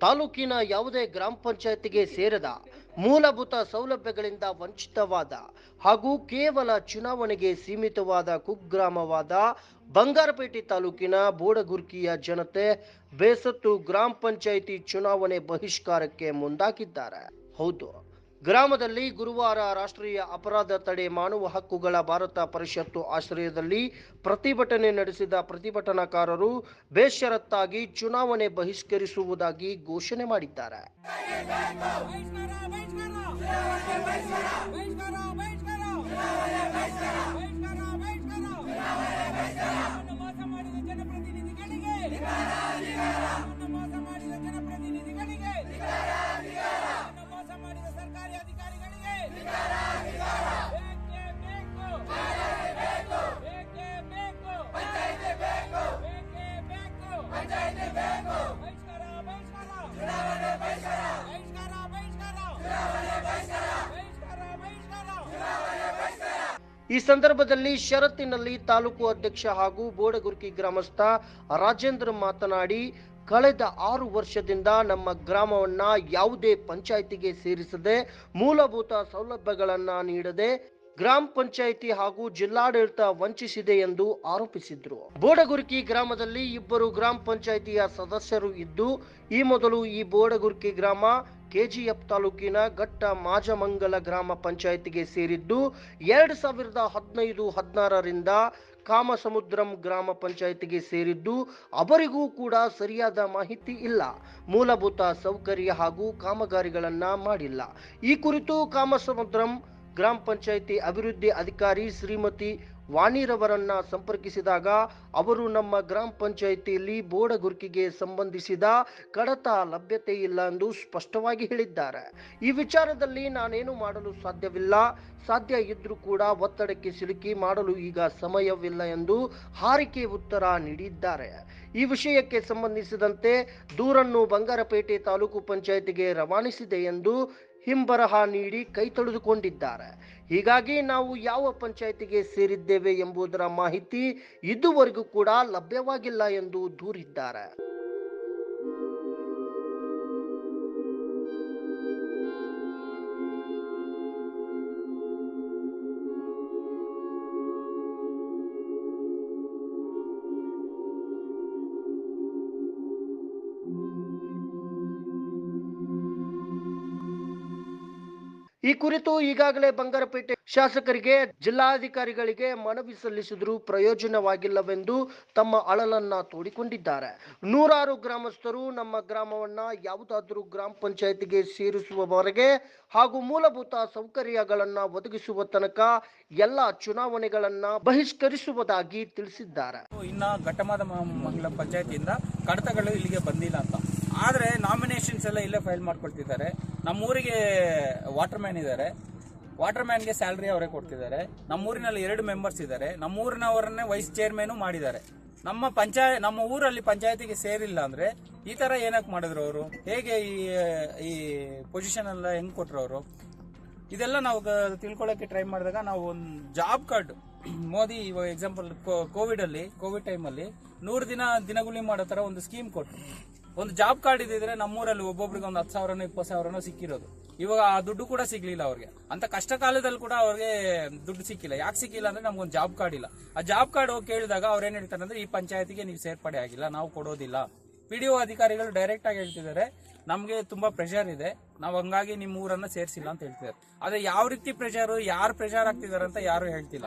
ತಾಲೂಕಿನ ಯಾವುದೇ ಗ್ರಾಮ ಪಂಚಾಯತಿಗೆ ಸೇರದ ಮೂಲಭೂತ ಸೌಲಭ್ಯಗಳಿಂದ ವಂಚಿತವಾದ ಹಾಗೂ ಕೇವಲ ಚುನಾವಣೆಗೆ ಸೀಮಿತವಾದ ಕುಗ್ರಾಮವಾದ ಬಂಗಾರಪೇಟೆ ತಾಲೂಕಿನ ಬೋಡಗುರ್ಕಿಯ ಜನತೆ ಬೇಸತ್ತು ಗ್ರಾಮ ಪಂಚಾಯಿತಿ ಚುನಾವಣೆ ಬಹಿಷ್ಕಾರಕ್ಕೆ ಮುಂದಾಗಿದ್ದಾರೆ. ಹೌದು. ಗ್ರಾಮದಲ್ಲಿ ಗುರುವಾರ ರಾಷ್ಟ್ರೀಯ ಅಪರಾಧ ತಡೆ ಮಾನವ ಹಕ್ಕುಗಳ ಭಾರತ ಪರಿಷತ್ತು ಆಶ್ರಯದಲ್ಲಿ ಪ್ರತಿಭಟನೆ ನಡೆಸಿದ ಪ್ರತಿಭಟನಾಕಾರರು ಬೇಷರತ್ತಾಗಿ ಚುನಾವಣೆ ಬಹಿಷ್ಕರಿಸುವುದಾಗಿ ಘೋಷಣೆ ಮಾಡಿದ್ದಾರೆ. ಈ ಸಂದರ್ಭದಲ್ಲಿ ಷರತ್ತಿನಲ್ಲಿ ತಾಲೂಕು ಅಧ್ಯಕ್ಷ ಹಾಗೂ ಬೋಡಗುರ್ಕಿ ಗ್ರಾಮಸ್ಥ ರಾಜೇಂದ್ರ ಮಾತನಾಡಿ, ಕಳೆದ ಆರು ವರ್ಷದಿಂದ ನಮ್ಮ ಗ್ರಾಮವನ್ನ ಯಾವುದೇ ಪಂಚಾಯಿತಿಗೆ ಸೇರಿಸದೆ ಮೂಲಭೂತ ಸೌಲಭ್ಯಗಳನ್ನ ನೀಡದೆ ಗ್ರಾಮ ಪಂಚಾಯಿತಿ ಹಾಗೂ ಜಿಲ್ಲಾಡಳಿತ ವಂಚಿಸಿದೆ ಎಂದು ಆರೋಪಿಸಿದ್ರು. ಬೋಡಗುರ್ಕಿ ಗ್ರಾಮದಲ್ಲಿ ಇಬ್ಬರು ಗ್ರಾಮ ಪಂಚಾಯಿತಿಯ ಸದಸ್ಯರು ಇದ್ದು, ಈ ಮೊದಲು ಈ ಬೋಡಗುರ್ಕಿ ಗ್ರಾಮ ಕೆಜಿಎಫ್ ತಾಲೂಕಿನ ಘಟ್ಟ ಮಾಜಮಂಗಲ ಗ್ರಾಮ ಪಂಚಾಯಿತಿಗೆ ಸೇರಿದ್ದು ಎರಡು ಸಾವಿರದ ಹದಿನೈದು ಹದಿನಾರರಿಂದ ಕಾಮಸಮುದ್ರಂ ಗ್ರಾಮ ಪಂಚಾಯಿತಿಗೆ ಸೇರಿದ್ದು ಅವರಿಗೂ ಕೂಡ ಸರಿಯಾದ ಮಾಹಿತಿ ಇಲ್ಲ. ಮೂಲಭೂತ ಸೌಕರ್ಯ ಹಾಗೂ ಕಾಮಗಾರಿಗಳನ್ನು ಮಾಡಿಲ್ಲ. ಈ ಕುರಿತು ಕಾಮಸಮುದ್ರಂ ಗ್ರಾಮ ಪಂಚಾಯಿತಿ ಅಭಿವೃದ್ಧಿ ಅಧಿಕಾರಿ ಶ್ರೀಮತಿ ವಾಣಿರವರನ್ನ ಸಂಪರ್ಕಿಸಿದಾಗ ಅವರು ನಮ್ಮ ಗ್ರಾಮ ಪಂಚಾಯಿತಿಯಲ್ಲಿ ಬೋಡಗುರ್ಕಿಗೆ ಸಂಬಂಧಿಸಿದ ಕಡತ ಲಭ್ಯತೆ ಇಲ್ಲ ಎಂದು ಸ್ಪಷ್ಟವಾಗಿ ಹೇಳಿದ್ದಾರೆ. ಈ ವಿಚಾರದಲ್ಲಿ ನಾನೇನು ಮಾಡಲು ಸಾಧ್ಯವಿಲ್ಲ. ಸಾಧ್ಯ ಇದ್ರೂ ಕೂಡ ಒತ್ತಡಕ್ಕೆ ಸಿಲುಕಿ ಮಾಡಲು ಈಗ ಸಮಯವಿಲ್ಲ ಎಂದು ಹಾರಿಕೆ ಉತ್ತರ ನೀಡಿದ್ದಾರೆ. ಈ ವಿಷಯಕ್ಕೆ ಸಂಬಂಧಿಸಿದಂತೆ ದೂರನ್ನು ಬಂಗಾರಪೇಟೆ ತಾಲೂಕು ಪಂಚಾಯಿತಿಗೆ ರವಾನಿಸಿದೆ ಎಂದು ಹಿಂಬರಹ ನೀಡಿ ಕೈ ತೊಳೆದುಕೊಂಡಿದ್ದಾರೆ. ಹೀಗಾಗಿ ನಾವು ಯಾವ ಪಂಚಾಯಿತಿಗೆ ಸೇರಿದ್ದೇವೆ ಎಂಬುದರ ಮಾಹಿತಿ ಇದುವರೆಗೂ ಕೂಡ ಲಭ್ಯವಾಗಿಲ್ಲ ಎಂದು ದೂರಿದ್ದಾರೆ. ಈ ಕುರಿತು ಈಗಾಗಲೇ ಬಂಗಾರಪೇಟೆ ಶಾಸಕರಿಗೆ, ಜಿಲ್ಲಾಧಿಕಾರಿಗಳಿಗೆ ಮನವಿ ಸಲ್ಲಿಸಿದರೂ ಪ್ರಯೋಜನವಾಗಿಲ್ಲವೆಂದು ತಮ್ಮ ಅಳಲನ್ನ ತೋಡಿಕೊಂಡಿದ್ದಾರೆ. ನೂರಾರು ಗ್ರಾಮಸ್ಥರು ನಮ್ಮ ಗ್ರಾಮವನ್ನ ಯಾವುದಾದರೂ ಗ್ರಾಮ ಪಂಚಾಯತಿಗೆ ಸೇರಿಸುವವರೆಗೆ ಹಾಗೂ ಮೂಲಭೂತ ಸೌಕರ್ಯಗಳನ್ನ ಒದಗಿಸುವ ತನಕ ಎಲ್ಲ ಚುನಾವಣೆಗಳನ್ನ ಬಹಿಷ್ಕರಿಸುವುದಾಗಿ ತಿಳಿಸಿದ್ದಾರೆ. ಇನ್ನ ಘಟಮದ ಮಂಗಲ ಪಂಚಾಯತಿಯಿಂದ ಕಡತಗಳು ಇಲ್ಲಿಗೆ ಬಂದಿಲ್ಲ ಅಂತ. ಆದ್ರೆ ನಾಮಿನೇಷನ್ಸ್ ಎಲ್ಲ ಇಲ್ಲೇ ಫೈಲ್ ಮಾಡ್ಕೊಳ್ತಿದ್ದಾರೆ. ನಮ್ಮೂರಿಗೆ ವಾಟರ್ ಮ್ಯಾನ್ ಇದ್ದಾರೆ. ವಾಟರ್ ಮ್ಯಾನ್ಗೆ ಸ್ಯಾಲ್ರಿ ಅವರೇ ಕೊಡ್ತಿದ್ದಾರೆ. ನಮ್ಮೂರಿನಲ್ಲಿ ಎರಡು ಮೆಂಬರ್ಸ್ ಇದ್ದಾರೆ. ನಮ್ಮೂರಿನವರನ್ನೇ ವೈಸ್ ಚೇರ್ಮನ್ ಮಾಡಿದ್ದಾರೆ. ನಮ್ಮ ಪಂಚಾಯ ನಮ್ಮ ಊರಲ್ಲಿ ಪಂಚಾಯತಿಗೆ ಸೇರಿಲ್ಲ ಅಂದರೆ ಈ ಥರ ಏನಕ್ಕೆ ಮಾಡಿದ್ರು ಅವರು? ಹೇಗೆ ಈ ಈ ಪೊಸಿಷನ್ ಎಲ್ಲ ಹೆಂಗೆ ಕೊಟ್ರು ಅವರು? ಇದೆಲ್ಲ ನಾವು ತಿಳ್ಕೊಳ್ಳೋಕ್ಕೆ ಟ್ರೈ ಮಾಡಿದಾಗ ನಾವು ಒಂದು ಜಾಬ್ ಕಾರ್ಡ್ ಮೋದಿ ಇವಾಗ ಎಕ್ಸಾಂಪಲ್ ಕೋವಿಡಲ್ಲಿ ಕೋವಿಡ್ ಟೈಮಲ್ಲಿ ನೂರು ದಿನ ದಿನಗುಲಿ ಮಾಡೋ ಥರ ಒಂದು ಸ್ಕೀಮ್ ಕೊಟ್ಟರು ಒಂದು ಜಾಬ್ ಕಾರ್ಡ್ ಇದ್ದಿದ್ರೆ ನಮ್ಮೂರಲ್ಲಿ ಒಬ್ಬೊಬ್ರಿಗೆ ಒಂದು ಹತ್ತು ಸಾವಿರನೋ, ಇಪ್ಪತ್ತು ಸಾವಿರನೋ ಸಿಕ್ಕಿರೋದು. ಇವಾಗ ಆ ದುಡ್ಡು ಕೂಡ ಸಿಗ್ಲಿಲ್ಲ ಅವ್ರಿಗೆ. ಅಂತ ಕಷ್ಟ ಕಾಲದಲ್ಲಿ ಕೂಡ ಅವ್ರಿಗೆ ದುಡ್ಡು ಸಿಕ್ಕಿಲ್ಲ. ಯಾಕೆ ಸಿಕ್ಕಿಲ್ಲ ಅಂದ್ರೆ ನಮ್ಗೊಂದು ಜಾಬ್ ಕಾರ್ಡ್ ಇಲ್ಲ. ಆ ಜಾಬ್ ಕಾರ್ಡ್ ಹೋಗಿ ಕೇಳಿದಾಗ ಅವ್ರು ಏನ್ ಹೇಳ್ತಾರೆ ಅಂದ್ರೆ, ಈ ಪಂಚಾಯತಿಗೆ ನೀವು ಸೇರ್ಪಡೆ ಆಗಿಲ್ಲ, ನಾವು ಕೊಡೋದಿಲ್ಲ. ಪಿಡಿಒ ಅಧಿಕಾರಿಗಳು ಡೈರೆಕ್ಟ್ ಆಗಿ ಹೇಳ್ತಿದ್ದಾರೆ ನಮಗೆ ತುಂಬಾ ಪ್ರೆಷರ್ ಇದೆ ನಾವು ಹಂಗಾಗಿ ನಿಮ್ಮ ಊರನ್ನ ಸೇರಿಸಿಲ್ಲ ಅಂತ ಹೇಳ್ತಿದ್ದಾರೆ. ಆದ್ರೆ ಯಾವ ರೀತಿ ಪ್ರೆಷರ್ ಯಾರು ಪ್ರೆಷರ್ ಆಗ್ತಿದ್ದಾರೆ ಅಂತ ಯಾರು ಹೇಳ್ತಿಲ್ಲ.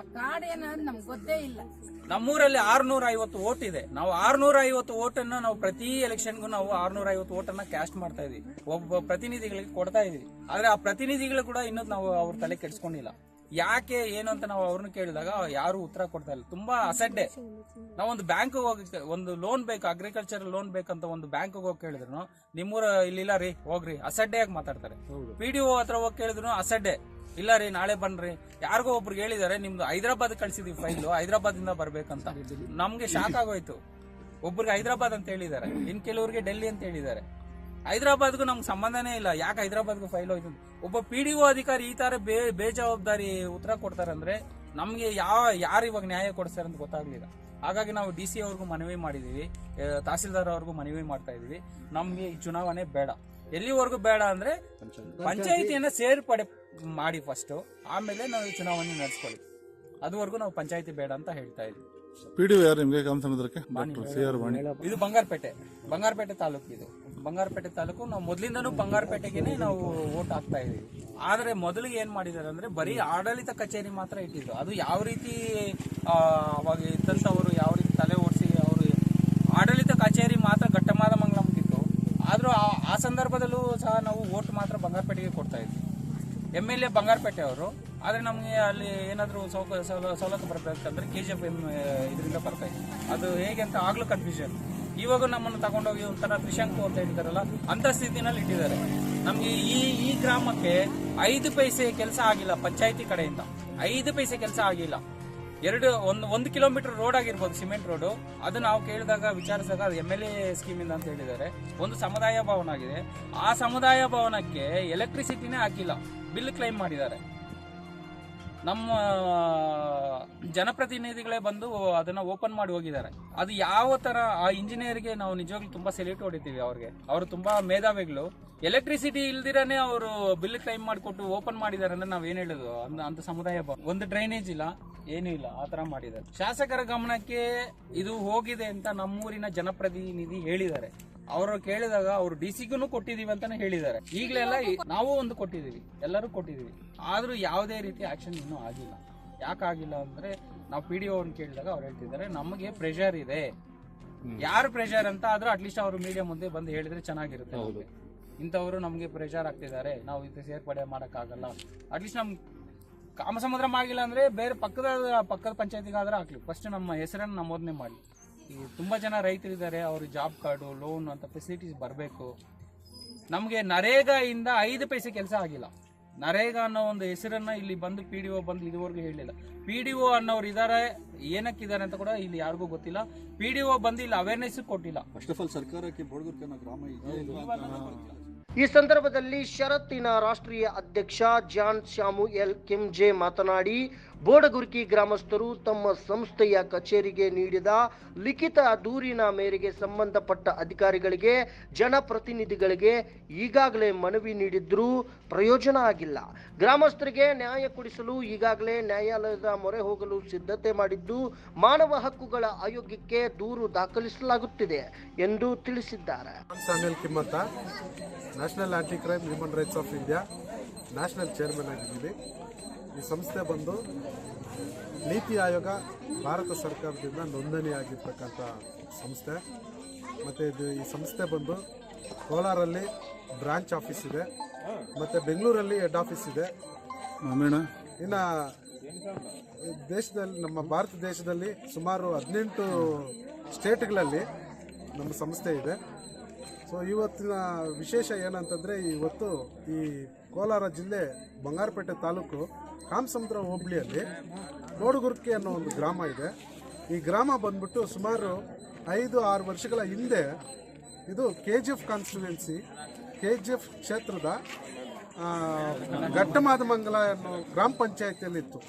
ಗೊತ್ತೇ ಇಲ್ಲ. ನಮ್ಮೂರಲ್ಲಿ ಆರ್ನೂರ ಐವತ್ತು ಓಟ್ ಇದೆ. ನಾವು ಆರ್ನೂರ ಐವತ್ತು ಓಟನ್ನ ನಾವು ಪ್ರತಿ ಎಲೆಕ್ಷನ್ಗೂ ನಾವು ಆರ್ನೂರ ಐವತ್ತು ಓಟನ್ನ ಕ್ಯಾಸ್ಟ್ ಮಾಡ್ತಾ ಇದೀವಿ. ಒಬ್ಬ ಪ್ರತಿನಿಧಿಗಳಿಗೆ ಕೊಡ್ತಾ ಇದೀವಿ. ಆದ್ರೆ ಆ ಪ್ರತಿನಿಧಿಗಳು ಕೂಡ ಇನ್ನೂ ನಾವು ಅವ್ರ ತಲೆ ಕೆಡಿಸ್ಕೊಂಡಿಲ್ಲ. ಯಾಕೆ ಏನು ಅಂತ ನಾವು ಅವ್ರನ್ನ ಕೇಳಿದಾಗ ಯಾರು ಉತ್ತರ ಕೊಡ್ತಾ ಇಲ್ಲ. ತುಂಬಾ ಅಸಡ್ಡೆ. ನಾವೊಂದು ಬ್ಯಾಂಕ್ ಹೋಗಿ ಒಂದು ಲೋನ್ ಬೇಕು ಅಗ್ರಿಕಲ್ಚರ್ ಲೋನ್ ಬೇಕಂತ ಒಂದು ಬ್ಯಾಂಕ್ ಹೋಗಿ ಕೇಳಿದ್ರು ನಿಮ್ಮೂರ ಇಲ್ಲಿಲ್ಲ ರೀ ಹೋಗ್ರಿ. ಅಸಡ್ಡೆಯಾಗಿ ಮಾತಾಡ್ತಾರೆ. ಪಿ ಡಿ ಹತ್ರ ಹೋಗಿ ಕೇಳಿದ್ರು ಅಸಡ್ಡೆ. ಇಲ್ಲ ರೀ ನಾಳೆ ಬನ್ರಿ. ಯಾರಿಗೋ ಒಬ್ರು ಹೇಳಿದಾರೆ ನಿಮ್ದು ಹೈದರಾಬಾದ್ ಕಳ್ಸಿದೀವಿ ಫೈಲ್ ಹೈದರಾಬಾದ್ ಇಂದ ಬರ್ಬೇಕಂತ. ನಮ್ಗೆ ಶಾಕ್ ಆಗೋಯ್ತು. ಒಬ್ರಿಗೆ ಹೈದರಾಬಾದ್ ಅಂತ ಹೇಳಿದ್ದಾರೆ ಇನ್ ಕೆಲವರಿಗೆ ಡೆಲ್ಲಿ ಅಂತ ಹೇಳಿದ್ದಾರೆ ಹೈದರಾಬಾದ್ಗೂ ನಮ್ಗೆ ಸಂಬಂಧನೇ ಇಲ್ಲ. ಯಾಕೆ ಹೈದರಾಬಾದ್ಗೂ ಫೈಲ್ ಹೋಯ್ತು. ಒಬ್ಬ ಪಿ ಡಿ ಅಧಿಕಾರಿ ಈ ತರ ಬೇ ಬೇಜವಾಬ್ದಾರಿ ಉತ್ತರ ಕೊಡ್ತಾರಂದ್ರೆ ನಮ್ಗೆ ಯಾವ ಯಾರು ಇವಾಗ ನ್ಯಾಯ ಕೊಡ್ತಾರೆ ಅಂತ ಗೊತ್ತಾಗ್ಲಿಲ್ಲ. ಹಾಗಾಗಿ ನಾವು ಡಿ ಸಿ ಅವ್ರಿಗೂ ಮನವಿ ಮಾಡಿದೀವಿ. ತಹಸೀಲ್ದಾರ್ ಅವ್ರಿಗೂ ಮನವಿ ಮಾಡ್ತಾ ಇದೀವಿ. ನಮ್ಗೆ ಈ ಚುನಾವಣೆ ಬೇಡ. ಎಲ್ಲಿವರೆಗೂ ಬೇಡ ಅಂದ್ರೆ ಪಂಚಾಯಿತಿಯನ್ನ ಸೇರ್ಪಡೆ ಮಾಡಿ ಫಸ್ಟ್ ಆಮೇಲೆ ನಾವು ಈ ಚುನಾವಣೆ ನಡೆಸ್ಕೊಳ್ಳಿ. ಅದುವರೆಗೂ ನಾವು ಪಂಚಾಯಿತಿ ಬೇಡ ಅಂತ ಹೇಳ್ತಾ ಇದ್ವಿ. ಪಿ ಡಿ ಯಾರು ನಿಮಗೆ ಇದು ಬಂಗಾರಪೇಟೆ. ಬಂಗಾರಪೇಟೆ ತಾಲೂಕು ಇದು ಬಂಗಾರಪೇಟೆ ತಾಲೂಕು, ನಾವು ಮೊದಲಿಂದನೂ ಬಂಗಾರಪೇಟೆಗೇನೆ ನಾವು ಓಟ್ ಹಾಕ್ತಾ ಇದೀವಿ. ಆದ್ರೆ ಮೊದಲಿಗೆ ಏನ್ ಮಾಡಿದ್ದಾರೆ ಅಂದ್ರೆ ಬರೀ ಆಡಳಿತ ಕಚೇರಿ ಮಾತ್ರ ಇಟ್ಟಿದ್ರು. ಅದು ಯಾವ ರೀತಿ ಅವಾಗ ಅವರು ಯಾವ ರೀತಿ ತಲೆ ಓಡಿಸಿ ಅವರು ಆಡಳಿತ ಕಚೇರಿ ಮಾತ್ರ ಘಟ್ಟಮಾದ ಮಂಗಳಮ್ಗಿತ್ತು ಆದ್ರೂ ಆ- ಸಂದರ್ಭದಲ್ಲೂ ಸಹ ನಾವು ಓಟ್ ಮಾತ್ರ ಬಂಗಾರಪೇಟೆಗೆ ಕೊಡ್ತಾ ಇದ್ವಿ. ಎಂ ಎಲ್ ಎ ಬಂಗಾರಪೇಟೆ ಅವರು. ಆದ್ರೆ ನಮಗೆ ಅಲ್ಲಿ ಏನಾದರೂ ಸೌಕ, ಸೌಲ- ಇತ್ತು ಬರಬೇಕಂದ್ರೆ ಕೆ ಜಿ ಎಫ್ ಎಂ ಇದರಿಂದ ಬರ್ತಾ ಇತ್ತು ಅದು ಹೇಗೆ ಅಂತ ಆಗ್ಲೂ ಕನ್ಫ್ಯೂಷನ್ ಇವಾಗ ನಮ್ಮನ್ನು ತಗೊಂಡೋಗಿ ಒಂಥರ ತ್ರಿಶಂಕು ಅಂತ ಹೇಳ್ತಾರಲ್ಲ ಅಂತ ಸ್ಥಿತಿನಲ್ಲಿ ಇಟ್ಟಿದ್ದಾರೆ. ನಮಗೆ ಈ ಈ ಗ್ರಾಮಕ್ಕೆ ಐದು ಪೈಸೆ ಕೆಲಸ ಆಗಿಲ್ಲ ಪಂಚಾಯತಿ ಕಡೆಯಿಂದ. ಐದು ಪೈಸೆ ಕೆಲಸ ಆಗಿಲ್ಲ. ಎರಡು, ಒಂದು ಒಂದು ಕಿಲೋಮೀಟರ್ ರೋಡ್ ಆಗಿರ್ಬೋದು, ಸಿಮೆಂಟ್ ರೋಡು. ಅದು ನಾವು ಕೇಳಿದಾಗ, ವಿಚಾರಿಸಿದಾಗ ಅದು ಎಂ ಎಲ್ ಎ ಸ್ಕೀಮಿಂದ ಅಂತ ಹೇಳಿದ್ದಾರೆ. ಒಂದು ಸಮುದಾಯ ಭವನ ಆಗಿದೆ. ಆ ಸಮುದಾಯ ಭವನಕ್ಕೆ ಎಲೆಕ್ಟ್ರಿಸಿಟಿನೇ ಹಾಕಿಲ್ಲ. ಬಿಲ್ ಕ್ಲೈಮ್ ಮಾಡಿದ್ದಾರೆ. ನಮ್ಮ ಜನಪ್ರತಿನಿಧಿಗಳೇ ಬಂದು ಅದನ್ನ ಓಪನ್ ಮಾಡಿ ಹೋಗಿದ್ದಾರೆ. ಅದು ಯಾವ ತರ, ಆ ಇಂಜಿನಿಯರ್ಗೆ ನಾವು ನಿಜವಾಗ್ಲೂ ತುಂಬಾ ಸೆಲ್ಯೂಟ್ ಹೊಡಿತೀವಿ ಅವ್ರಿಗೆ. ಅವರು ತುಂಬಾ ಮೇಧಾವಿಗಳು. ಎಲೆಕ್ಟ್ರಿಸಿಟಿ ಇಲ್ದಿರಾನೇ ಅವರು ಬಿಲ್ ಕ್ಲೈಮ್ ಮಾಡಿಕೊಟ್ಟು ಓಪನ್ ಮಾಡಿದ್ದಾರೆ ಅಂದ್ರೆ ನಾವ್ ಏನ್ ಹೇಳುದು? ಅಂತ ಸಮುದಾಯ. ಒಂದು ಡ್ರೈನೇಜ್ ಇಲ್ಲ, ಏನೂ ಇಲ್ಲ, ಆ ತರ ಮಾಡಿದ್ದಾರೆ. ಶಾಸಕರ ಗಮನಕ್ಕೆ ಇದು ಹೋಗಿದೆ ಅಂತ ನಮ್ಮೂರಿನ ಜನಪ್ರತಿನಿಧಿ ಹೇಳಿದ್ದಾರೆ. ಅವರು ಕೇಳಿದಾಗ ಅವರು ಡಿ ಸಿಗೂ ಕೊಟ್ಟಿದೀವಿ ಅಂತಾನೆ ಹೇಳಿದ್ದಾರೆ. ಈಗಲೆಲ್ಲ ನಾವು ಒಂದು ಕೊಟ್ಟಿದೀವಿ. ಎಲ್ಲರೂ ಕೊಟ್ಟಿದೀವಿ. ಆದ್ರೂ ಯಾವುದೇ ರೀತಿ ಆಕ್ಷನ್ ಇನ್ನೂ ಆಗಿಲ್ಲ. ಯಾಕಾಗಿಲ್ಲ ಅಂದ್ರೆ ನಾವು ಪಿ ಡಿ ಕೇಳಿದಾಗ ಅವ್ರು ಹೇಳ್ತಿದ್ದಾರೆ ನಮಗೆ ಪ್ರೆಷರ್ ಇದೆ. ಯಾರು ಪ್ರೆಷರ್ ಅಂತ ಆದ್ರೂ ಅಟ್ಲೀಸ್ಟ್ ಅವರು ಮೀಡಿಯಾ ಮುಂದೆ ಬಂದು ಹೇಳಿದ್ರೆ ಚೆನ್ನಾಗಿರುತ್ತೆ ಇಂಥವರು ಇಂಥವ್ರು ನಮಗೆ ಪ್ರೆಷರ್ ಆಗ್ತಿದ್ದಾರೆ. ನಾವು ಇದು ಸೇರ್ಪಡೆ ಮಾಡೋಕ್ಕಾಗಲ್ಲ. ಅಟ್ಲೀಸ್ಟ್ ನಮ್ ಕಾಮಸಮುದ್ರ ಆಗಿಲ್ಲ ಅಂದ್ರೆ ಬೇರೆ ಪಕ್ಕದ ಪಕ್ಕದ ಪಂಚಾಯತಿಗಾದ್ರೆ ಹಾಕ್ಲಿ ಫಸ್ಟ್ ನಮ್ಮ ಹೆಸರನ್ನು ನಮೋದನೆ ಮಾಡಿ ಈ ತುಂಬ ಜನ ರೈತರಿದ್ದಾರೆ ಅವರು ಜಾಬ್ ಕಾರ್ಡು ಲೋನ್ ಅಂತ ಫೆಸಿಲಿಟೀಸ್ ಬರಬೇಕು. ನಮಗೆ ನರೇಗಾ ಇಂದ ಐದು ಪೈಸೆ ಕೆಲಸ ಆಗಿಲ್ಲ. ನರೇಗಾ ಅನ್ನೋ ಒಂದು ಹೆಸರನ್ನ ಇಲ್ಲಿ ಬಂದು ಪಿ ಡಿ ಒ ಬಂದು ಇದುವರೆಗೂ ಹೇಳಿಲ್ಲ. ಪಿ ಡಿ ಒ ಅನ್ನೋರು ಇದ್ದಾರೆ ಏನಕ್ಕಿದ್ದಾರೆ ಅಂತ ಕೂಡ ಇಲ್ಲಿ ಯಾರಿಗೂ ಗೊತ್ತಿಲ್ಲ. ಪಿ ಡಿ ಒ ಬಂದು ಇಲ್ಲಿ ಅವೇರ್ನೆಸ್ ಕೊಟ್ಟಿಲ್ಲ. ಫಸ್ಟ್ ಆಫ್ ಆಲ್ ಸರ್ಕಾರಕ್ಕೆ ಬೋಡಗುರ್ಕಿ ಗ್ರಾಮ ಇದೆ ಈ ಸಂದರ್ಭದಲ್ಲಿ ಷರತ್ತಿನ ರಾಷ್ಟ್ರೀಯ ಅಧ್ಯಕ್ಷ ಜಾನ್ ಶ್ಯಾಮು ಎಲ್ ಕೆಂಜೆ ಮಾತನಾಡಿ ಬೋಡಗುರ್ಕಿ ಗ್ರಾಮಸ್ಥರು ತಮ್ಮ ಸಂಸ್ಥೆಯ ಕಚೇರಿಗೆ ನೀಡಿದ ಲಿಖಿತ ದೂರಿನ ಮೇರೆಗೆ ಸಂಬಂಧಪಟ್ಟ ಅಧಿಕಾರಿಗಳಿಗೆ, ಜನಪ್ರತಿನಿಧಿಗಳಿಗೆ ಈಗಾಗಲೇ ಮನವಿ ನೀಡಿದ್ರೂ ಪ್ರಯೋಜನ ಆಗಿಲ್ಲ. ಗ್ರಾಮಸ್ಥರಿಗೆ ನ್ಯಾಯ ಕೊಡಿಸಲು ಈಗಾಗಲೇ ನ್ಯಾಯಾಲಯದ ಮೊರೆ ಹೋಗಲು ಸಿದ್ಧತೆ ಮಾಡಿದ್ದು, ಮಾನವ ಹಕ್ಕುಗಳ ಆಯೋಗಕ್ಕೆ ದೂರು ದಾಖಲಿಸಲಾಗುತ್ತಿದೆ ಎಂದು ತಿಳಿಸಿದ್ದಾರೆ. National anti crime human rights of India national chairman ಆಗಿದ್ದೀವಿ. ಈ ಸಂಸ್ಥೆ ಬಂದು ನೀತಿ ಆಯೋಗ ಭಾರತ ಸರ್ಕಾರದಿಂದ ನೋಂದಣಿಯಾಗಿರ್ತಕ್ಕಂಥ ಸಂಸ್ಥೆ. ಮತ್ತು ಇದು ಈ ಸಂಸ್ಥೆ ಬಂದು ಕೋಲಾರಲ್ಲಿ ಬ್ರಾಂಚ್ ಆಫೀಸ್ ಇದೆ. ಮತ್ತು ಬೆಂಗಳೂರಲ್ಲಿ ಹೆಡ್ ಆಫೀಸ್ ಇದೆ. ಇನ್ನು ದೇಶದಲ್ಲಿ ನಮ್ಮ ಭಾರತ ದೇಶದಲ್ಲಿ ಸುಮಾರು ಹದಿನೆಂಟು ಸ್ಟೇಟ್ಗಳಲ್ಲಿ ನಮ್ಮ ಸಂಸ್ಥೆ ಇದೆ. ಸೊ ಇವತ್ತಿನ ವಿಶೇಷ ಏನಂತಂದರೆ ಇವತ್ತು ಈ ಕೋಲಾರ ಜಿಲ್ಲೆ ಬಂಗಾರಪೇಟೆ ತಾಲೂಕು ಕಾಮಸಮುದ್ರ ಹೋಬಳಿಯಲ್ಲಿ ನೋಡುಗುರ್ಕಿ ಅನ್ನೋ ಒಂದು ಗ್ರಾಮ ಇದೆ. ಈ ಗ್ರಾಮ ಬಂದ್ಬಿಟ್ಟು ಸುಮಾರು ಐದು, ಆರು ವರ್ಷಗಳ ಹಿಂದೆ ಇದು K G F constituency K G F ಕ್ಷೇತ್ರದ ಘಟ್ಟಮಾದಮಂಗಲ ಅನ್ನೋ ಗ್ರಾಮ ಪಂಚಾಯತಿಯಲ್ಲಿತ್ತು.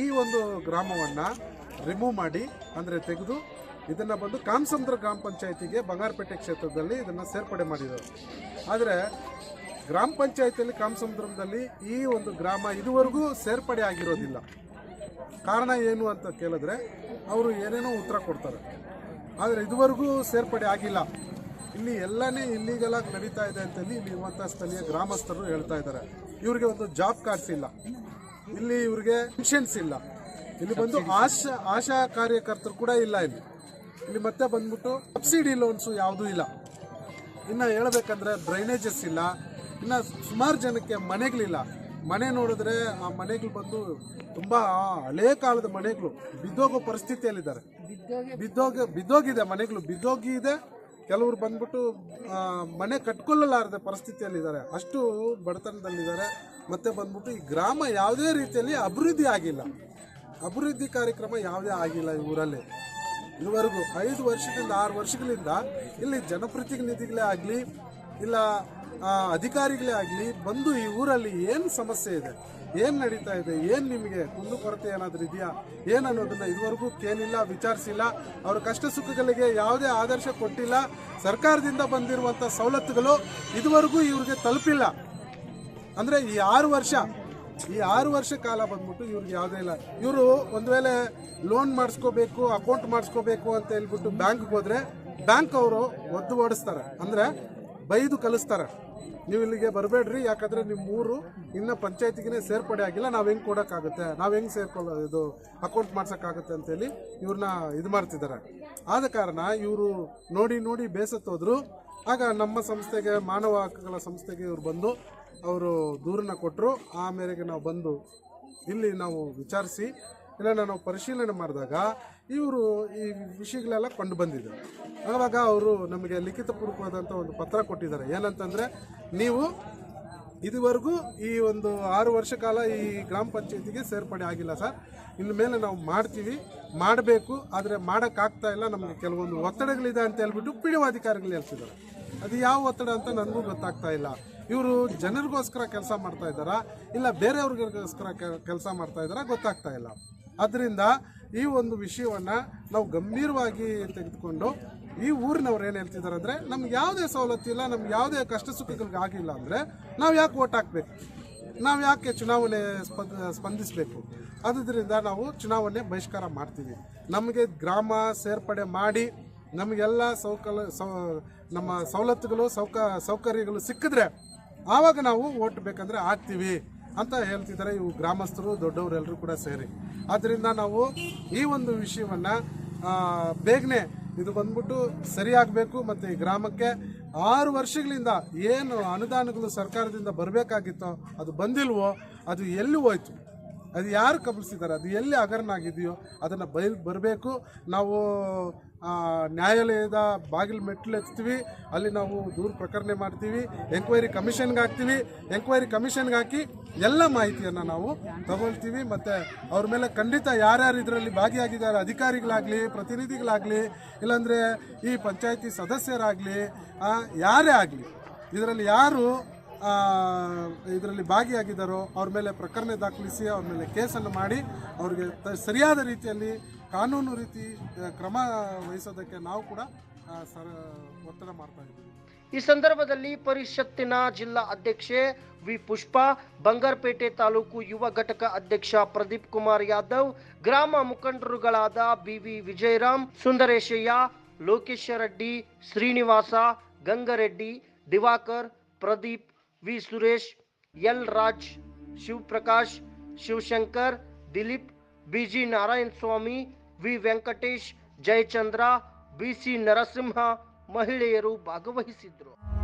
ಈ ಒಂದು ಗ್ರಾಮವನ್ನು ರಿಮೂವ್ ಮಾಡಿ, ಅಂದರೆ ತೆಗೆದು ಇದನ್ನು ಬಂದು ಕಾಮಸಂದ್ರ ಗ್ರಾಮ ಪಂಚಾಯತಿಗೆ ಬಂಗಾರಪೇಟೆ ಕ್ಷೇತ್ರದಲ್ಲಿ ಇದನ್ನು ಸೇರ್ಪಡೆ ಮಾಡಿದರು ಆದರೆ ಗ್ರಾಮ ಪಂಚಾಯತಿಯಲ್ಲಿ ಕಾಮಸಂದ್ರದಲ್ಲಿ ಈ ಒಂದು ಗ್ರಾಮ ಇದುವರೆಗೂ ಸೇರ್ಪಡೆ ಆಗಿರೋದಿಲ್ಲ. ಕಾರಣ ಏನು ಅಂತ ಕೇಳಿದ್ರೆ ಅವರು ಏನೇನೋ ಉತ್ತರ ಕೊಡ್ತಾರೆ. ಆದರೆ ಇದುವರೆಗೂ ಸೇರ್ಪಡೆ ಆಗಿಲ್ಲ. ಇಲ್ಲಿ ಎಲ್ಲನೇ ಇಲ್ಲಿಗೆಲ್ಲ ನಡೀತಾ ಇದೆ ಅಂತೇಳಿ ಇಲ್ಲಿ ಇರುವಂಥ ಸ್ಥಳೀಯ ಗ್ರಾಮಸ್ಥರು ಹೇಳ್ತಾ ಇದ್ದಾರೆ. ಇವರಿಗೆ ಒಂದು ಜಾಬ್ ಕಾರ್ಡ್ಸ್ ಇಲ್ಲ. ಇಲ್ಲಿ ಇವ್ರಿಗೆ ಪೆನ್ಷನ್ಸ್ ಇಲ್ಲ. ಇಲ್ಲಿ ಬಂದು ಆಶಾ ಆಶಾ ಕಾರ್ಯಕರ್ತರು ಕೂಡ ಇಲ್ಲ ಇಲ್ಲಿ. ಇಲ್ಲಿ ಮತ್ತೆ ಬಂದ್ಬಿಟ್ಟು ಸಬ್ಸಿಡಿ ಲೋನ್ಸು ಯಾವುದೂ ಇಲ್ಲ. ಇನ್ನು ಹೇಳಬೇಕಂದ್ರೆ ಡ್ರೈನೇಜಸ್ ಇಲ್ಲ. ಇನ್ನು ಸುಮಾರು ಜನಕ್ಕೆ ಮನೆಗಳಿಲ್ಲ. ಮನೆ ನೋಡಿದ್ರೆ ಆ ಮನೆಗಳು ಬಂದು ತುಂಬ ಹಳೆ ಕಾಲದ ಮನೆಗಳು. ಬಿದ್ದೋಗೋ ಪರಿಸ್ಥಿತಿಯಲ್ಲಿದ್ದಾರೆ. ಬಿದ್ದೋಗ ಬಿದ್ದೋಗಿದೆ ಮನೆಗಳು. ಬಿದ್ದೋಗಿ ಇದೆ. ಕೆಲವರು ಬಂದ್ಬಿಟ್ಟು ಮನೆ ಕಟ್ಕೊಳ್ಳಲಾರದ ಪರಿಸ್ಥಿತಿಯಲ್ಲಿದ್ದಾರೆ. ಅಷ್ಟು ಬಡತನದಲ್ಲಿದ್ದಾರೆ. ಮತ್ತೆ ಬಂದ್ಬಿಟ್ಟು ಈ ಗ್ರಾಮ ಯಾವುದೇ ರೀತಿಯಲ್ಲಿ ಅಭಿವೃದ್ಧಿ ಆಗಿಲ್ಲ. ಅಭಿವೃದ್ಧಿ ಕಾರ್ಯಕ್ರಮ ಯಾವುದೇ ಆಗಿಲ್ಲ ಈ ಊರಲ್ಲಿ. ಇದುವರೆಗೂ ಐದು ವರ್ಷದಿಂದ, ಆರು ವರ್ಷಗಳಿಂದ ಇಲ್ಲಿ ಜನಪ್ರತಿನಿಧಿಗಳೇ ಆಗಲಿ, ಇಲ್ಲ ಅಧಿಕಾರಿಗಳೇ ಆಗಲಿ ಬಂದು ಈ ಊರಲ್ಲಿ ಏನು ಸಮಸ್ಯೆ ಇದೆ, ಏನು ನಡೀತಾ ಇದೆ, ಏನು ನಿಮಗೆ ಕುಂದು ಕೊರತೆ ಏನಾದರೂ ಇದೆಯಾ, ಏನು ಅನ್ನೋದನ್ನ ಇದುವರೆಗೂ ಕೇಳಿಲ್ಲ, ವಿಚಾರಿಸಿಲ್ಲ, ಅವರ ಕಷ್ಟ ಸುಖಗಳಿಗೆ ಯಾವುದೇ ಆದರ್ಶ ಕೊಟ್ಟಿಲ್ಲ, ಸರ್ಕಾರದಿಂದ ಬಂದಿರುವಂಥ ಸವಲತ್ತುಗಳು ಇದುವರೆಗೂ ಇವ್ರಿಗೆ ತಲುಪಿಲ್ಲ. ಅಂದರೆ ಈ ಆರು ವರ್ಷ ಈ ಆರು ವರ್ಷ ಕಾಲ ಬಂದ್ಬಿಟ್ಟು ಇವ್ರಿಗೆ ಯಾವುದೇ ಇಲ್ಲ. ಇವರು ಒಂದು ವೇಳೆ ಲೋನ್ ಮಾಡಿಸ್ಕೋಬೇಕು ಅಕೌಂಟ್ ಮಾಡಿಸ್ಕೋಬೇಕು ಅಂತ ಹೇಳ್ಬಿಟ್ಟು ಬ್ಯಾಂಕ್ಗೆ ಹೋದ್ರೆ ಬ್ಯಾಂಕ್ ಅವರು ಒದ್ದು ಓಡಿಸ್ತಾರೆ. ಅಂದ್ರೆ ಬೈದು ಕಲಿಸ್ತಾರೆ. ನೀವು ಇಲ್ಲಿಗೆ ಬರಬೇಡ್ರಿ, ಯಾಕಂದ್ರೆ ನಿಮ್ಮ ಊರು ಇನ್ನ ಪಂಚಾಯತಿಗೆ ಸೇರ್ಪಡೆ ಆಗಿಲ್ಲ, ನಾವ್ ಹೆಂಗ್ ಕೊಡಕ್ಕಾಗುತ್ತೆ? ನಾವ್ ಹೆಂಗ್ ಸೇರ್ಕೊಳ್ಳೋ ಇದು ಅಕೌಂಟ್ ಮಾಡ್ಸಕ್ಕಾಗುತ್ತೆ ಅಂತೇಳಿ ಇವ್ರನ್ನ ಇದು ಮಾಡ್ತಿದ್ದಾರೆ. ಆದ ಕಾರಣ ಇವರು ನೋಡಿ ನೋಡಿ ಬೇಸತ್ತೋದ್ರು. ಆಗ ನಮ್ಮ ಸಂಸ್ಥೆಗೆ, ಮಾನವ ಹಕ್ಕುಗಳ ಸಂಸ್ಥೆಗೆ ಇವ್ರು ಬಂದು ಅವರು ದೂರನ್ನ ಕೊಟ್ಟರು ಆ ನಾವು ಬಂದು ಇಲ್ಲಿ ನಾವು ವಿಚಾರಿಸಿ ಇಲ್ಲ ನಾವು ಪರಿಶೀಲನೆ ಮಾಡಿದಾಗ ಇವರು ಈ ವಿಷಯಗಳೆಲ್ಲ ಕಂಡು ಬಂದಿದೆ ಆವಾಗ ಅವರು ನಮಗೆ ಲಿಖಿತಪೂರ್ವಕವಾದಂಥ ಒಂದು ಪತ್ರ ಕೊಟ್ಟಿದ್ದಾರೆ. ಏನಂತಂದರೆ, ನೀವು ಇದುವರೆಗೂ ಈ ಒಂದು ಆರು ವರ್ಷ ಕಾಲ ಈ ಗ್ರಾಮ ಪಂಚಾಯತಿಗೆ ಸೇರ್ಪಡೆ ಆಗಿಲ್ಲ ಸರ್. ಇನ್ನು ಮೇಲೆ ನಾವು ಮಾಡ್ತೀವಿ, ಮಾಡಬೇಕು, ಆದರೆ ಮಾಡೋಕ್ಕಾಗ್ತಾ ಇಲ್ಲ. ನಮಗೆ ಕೆಲವೊಂದು ಒತ್ತಡಗಳಿದೆ ಅಂತ ಹೇಳ್ಬಿಟ್ಟು ಪಿ ಅಧಿಕಾರಿಗಳು ಹೇಳ್ತಿದ್ದಾರೆ. ಅದು ಯಾವ ಒತ್ತಡ ಅಂತ ನನಗೂ ಗೊತ್ತಾಗ್ತಾ ಇಲ್ಲ. ಇವರು ಜನರಿಗೋಸ್ಕರ ಕೆಲಸ ಮಾಡ್ತಾ ಇದ್ದಾರಾ? ಇಲ್ಲ ಬೇರೆಯವ್ರಿಗೋಸ್ಕರ ಕೆಲಸ ಮಾಡ್ತಾ ಇದ್ದಾರಾ? ಗೊತ್ತಾಗ್ತಾ ಇಲ್ಲ. ಅದರಿಂದ ಈ ಒಂದು ವಿಷಯವನ್ನು ನಾವು ಗಂಭೀರವಾಗಿ ತೆಗೆದುಕೊಂಡು ಈ ಊರಿನವ್ರು ಏನು ಹೇಳ್ತಿದ್ದಾರೆ ಅಂದರೆ, ನಮ್ಗೆ ಯಾವುದೇ ಸವಲತ್ತು ಇಲ್ಲ, ನಮ್ಗೆ ಯಾವುದೇ ಕಷ್ಟ ಸುಖಗಳಿಗೆ ಆಗಿಲ್ಲ ಅಂದರೆ ನಾವು ಯಾಕೆ ಓಟ್ ಹಾಕ್ಬೇಕು? ನಾವು ಯಾಕೆ ಚುನಾವಣೆ ಸ್ಪಂದ, ಸ್ಪಂದಿಸಬೇಕು? ಅದರಿಂದ ನಾವು ಚುನಾವಣೆ ಬಹಿಷ್ಕಾರ ಮಾಡ್ತೀವಿ. ನಮಗೆ ಗ್ರಾಮ ಸೇರ್ಪಡೆ ಮಾಡಿ ನಮಗೆಲ್ಲ ಸೌಕಲ, ಸೌ, ನಮ್ಮ ಸವಲತ್ತುಗಳು, ಸೌಕ, ಸೌಕರ್ಯಗಳು ಸಿಕ್ಕಿದ್ರೆ ಆವಾಗ ನಾವು ಓಟ್ ಬೇಕಂದ್ರೆ ಹಾಕ್ತೀವಿ ಅಂತ ಹೇಳ್ತಿದ್ದಾರೆ ಇವು ಗ್ರಾಮಸ್ಥರು ದೊಡ್ಡವರೆಲ್ಲರೂ ಕೂಡ ಸೇರಿ. ಆದ್ದರಿಂದ ನಾವು ಈ ಒಂದು ವಿಷಯವನ್ನ ಬೇಗನೆ ಇದು ಬಂದ್ಬಿಟ್ಟು ಸರಿಯಾಗಬೇಕು ಮತ್ತು ಈ ಗ್ರಾಮಕ್ಕೆ ಆರು ವರ್ಷಗಳಿಂದ ಏನು ಅನುದಾನಗಳು ಸರ್ಕಾರದಿಂದ ಬರಬೇಕಾಗಿತ್ತೋ ಅದು ಬಂದಿಲ್ವೋ ಅದು ಎಲ್ಲಿ ಹೋಯ್ತು? ಅದು ಯಾರು ಕಬಳಿಸಿದ್ದಾರೆ? ಅದು ಎಲ್ಲಿ ಹಗರಣ ಆಗಿದೆಯೋ ಅದನ್ನು ಬಯಲು ಬರಬೇಕು. ನಾವು ನ್ಯಾಯಾಲಯದ ಬಾಗಿಲು ಮೆಟ್ಲು ಎತ್ತೀವಿ ಅಲ್ಲಿ ನಾವು ದೂರು ಪ್ರಕರಣೆ ಮಾಡ್ತೀವಿ. ಎಂಕ್ವೈರಿ ಕಮಿಷನ್ಗೆ ಹಾಕ್ತೀವಿ. ಎಂಕ್ವೈರಿ ಕಮಿಷನ್ಗೆ ಹಾಕಿ ಎಲ್ಲ ಮಾಹಿತಿಯನ್ನು ನಾವು ತಗೊಳ್ತೀವಿ. ಮತ್ತು ಅವ್ರ ಮೇಲೆ ಖಂಡಿತ ಯಾರ್ಯಾರು ಇದರಲ್ಲಿ ಭಾಗಿಯಾಗಿದ್ದಾರೆ, ಅಧಿಕಾರಿಗಳಾಗಲಿ, ಪ್ರತಿನಿಧಿಗಳಾಗಲಿ, ಇಲ್ಲಾಂದರೆ ಈ ಪಂಚಾಯಿತಿ ಸದಸ್ಯರಾಗಲಿ ಯಾರೇ ಆಗಲಿ, ಇದರಲ್ಲಿ ಯಾರು ಇದರಲ್ಲಿ ಭಾಗಿಯಾಗಿದ್ದಾರೋ, ಅವ್ರ ಮೇಲೆ ಪ್ರಕರಣ ದಾಖಲಿಸಿ ಅವ್ರ ಮೇಲೆ ಕೇಸನ್ನು ಮಾಡಿ ಅವ್ರಿಗೆ ಸರಿಯಾದ ರೀತಿಯಲ್ಲಿ ಕಾನೂನು ರೀತಿ ಕ್ರಮ ವಹಿಸೋದಕ್ಕೆ ನಾವು ಕೂಡ ಒತ್ತಡ ಮಾಡ್ತಾ ಇದ್ದೀವಿ. ಈ ಸಂದರ್ಭದಲ್ಲಿ ಪರಿಷತ್ತಿನ ಜಿಲ್ಲಾ ಅಧ್ಯಕ್ಷೆ ವಿ. ಪುಷ್ಪ, ಬಂಗಾರಪೇಟೆ ತಾಲೂಕು ಯುವ ಘಟಕ ಅಧ್ಯಕ್ಷ ಪ್ರದೀಪ್ ಕುಮಾರ್ ಯಾದವ್, ಗ್ರಾಮ ಮುಖಂಡರುಗಳಾದ B V Vijayaram, Sundareshaiah, Lokesha Reddy Srinivasa, Gangareddy, Diwakar, Pradeep, V. Suresh, L. Raj, Shivaprakash, Shivashankar, Dileep B G Narayana Swamy V Venkatesh Jayachandra B C Narasimha ಮಹಿಳೆಯರು ಭಾಗವಹಿಸಿದ್ರು.